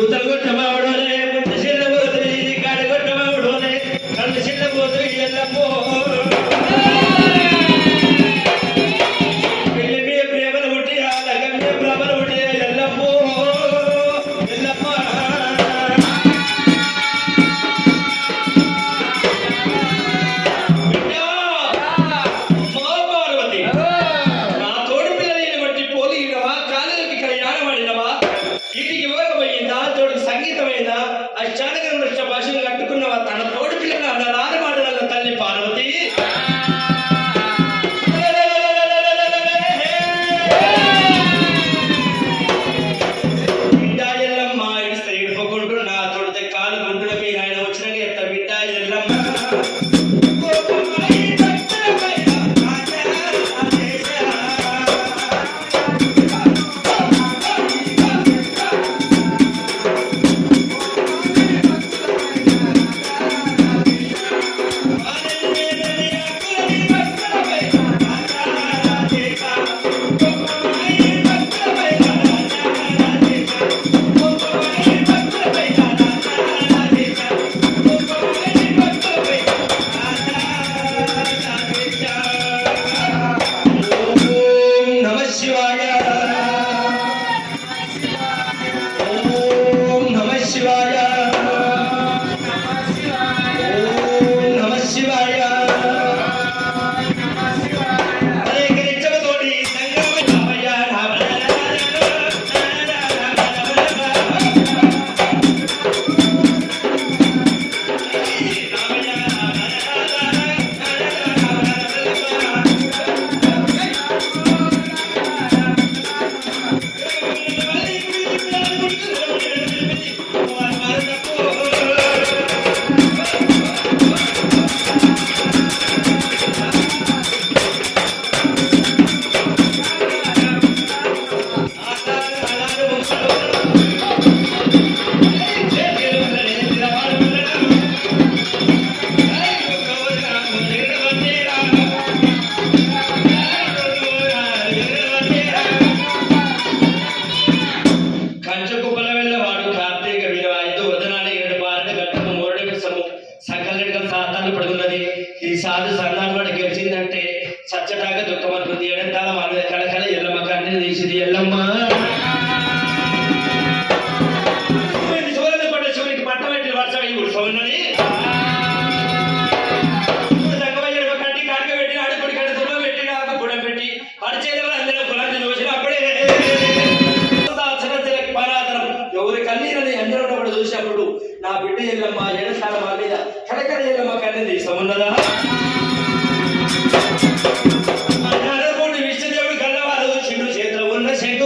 ఉత్తర సంకల్పం సాతాన్ని పడుతున్నది ఈ సాధు సంఘాన్ని కూడా గెలిచిందంటే సత్యదాకా దుఃఖమవుతుంది ఎడంతాల వాళ్ళ కళ ఎల్లమ్మ కంటే తీసింది. ఎల్లమ్మ!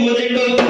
முதலிடம்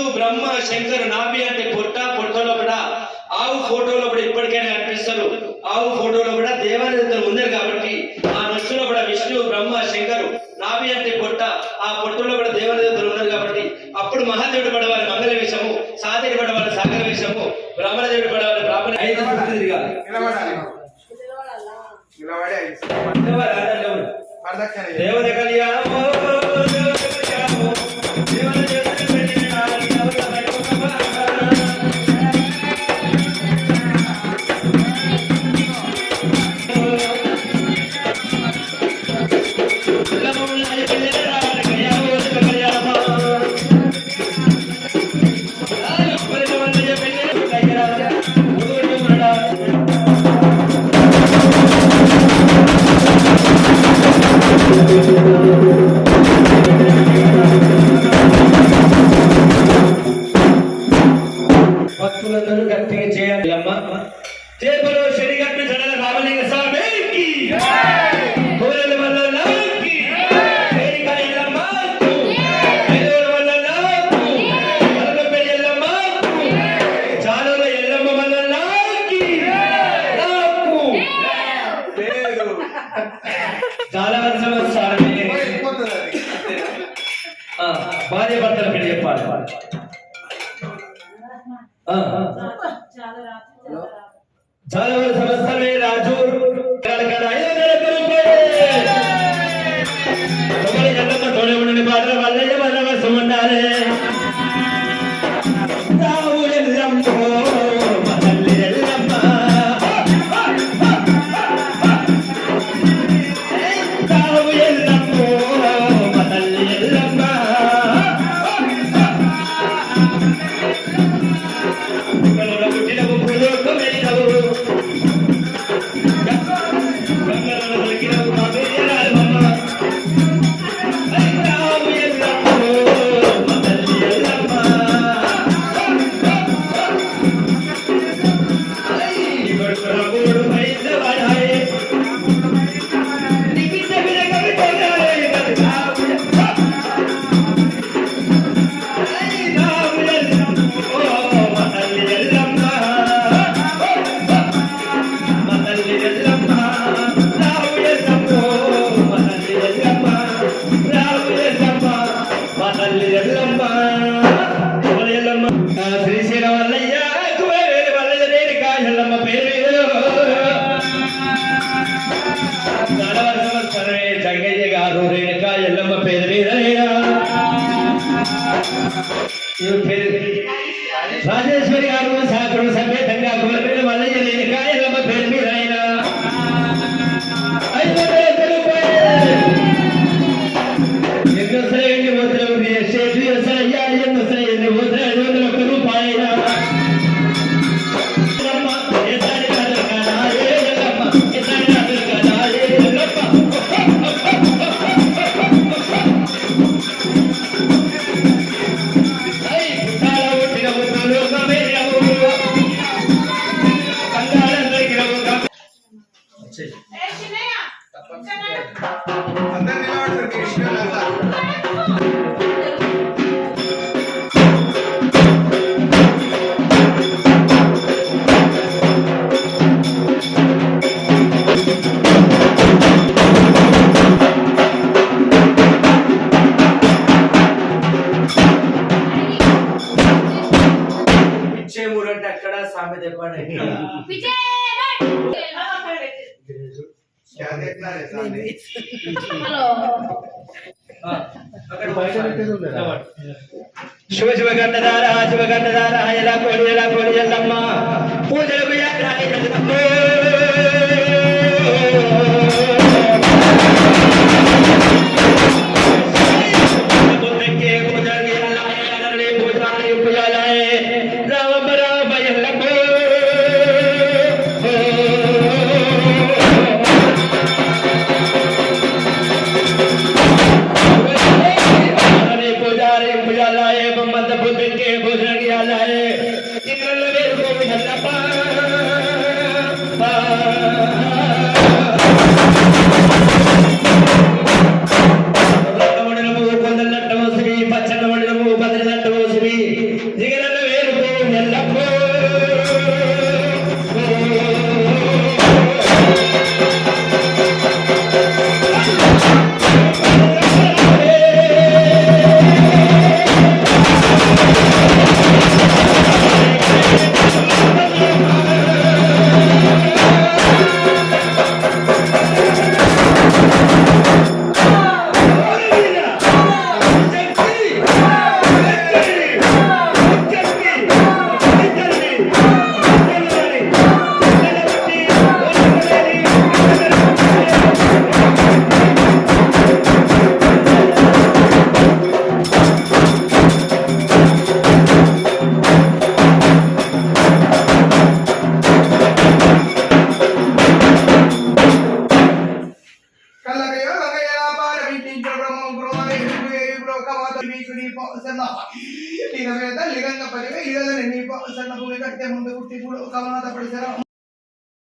విష్ణు బ్రహ్మ శంకర్ నాభి అంటే పొట్ట పొట్టలో కూడా ఆవు ఫోటోలో కూడా ఇప్పటికైనా కనిపిస్తారు. ఆవు ఫోటోలో కూడా దేవదేవతలు ఉన్నారు కాబట్టి ఆ నృష్టిలో కూడా విష్ణు బ్రహ్మ శంకరు నాభి అంటే పొట్ట ఆ పొట్టలో కూడా దేవదేవతలు ఉన్నారు కాబట్టి అప్పుడు మహాదేవుడు పడవాలి మంగళ వేషము సాధకుడు పడవాలి సాగర వేషము బ్రహ్మదేవుడు పడవాలి బ్రాహ్మణ నిలబడాలి. దేవత కళ్యాణం చాలా సమస్యలు గంగయ్య ఎల్లమ్మ పేరు మీద రాజేశ్వరి గారు సాకులు సమేతంగా కుల మీద మల్లయ్య రేణుకా ఎల్లమ్మ పేరు మీద ఆయన ఎన్నో సరైన ఉత్తరం ఎన్నో సరైన सामने శివ శివ గంటదార శివ గంటదార ఎలా కోడి ఎలా కోడి ఎల్లమ్మ పూజలకు యాత్ర పూజలు రామ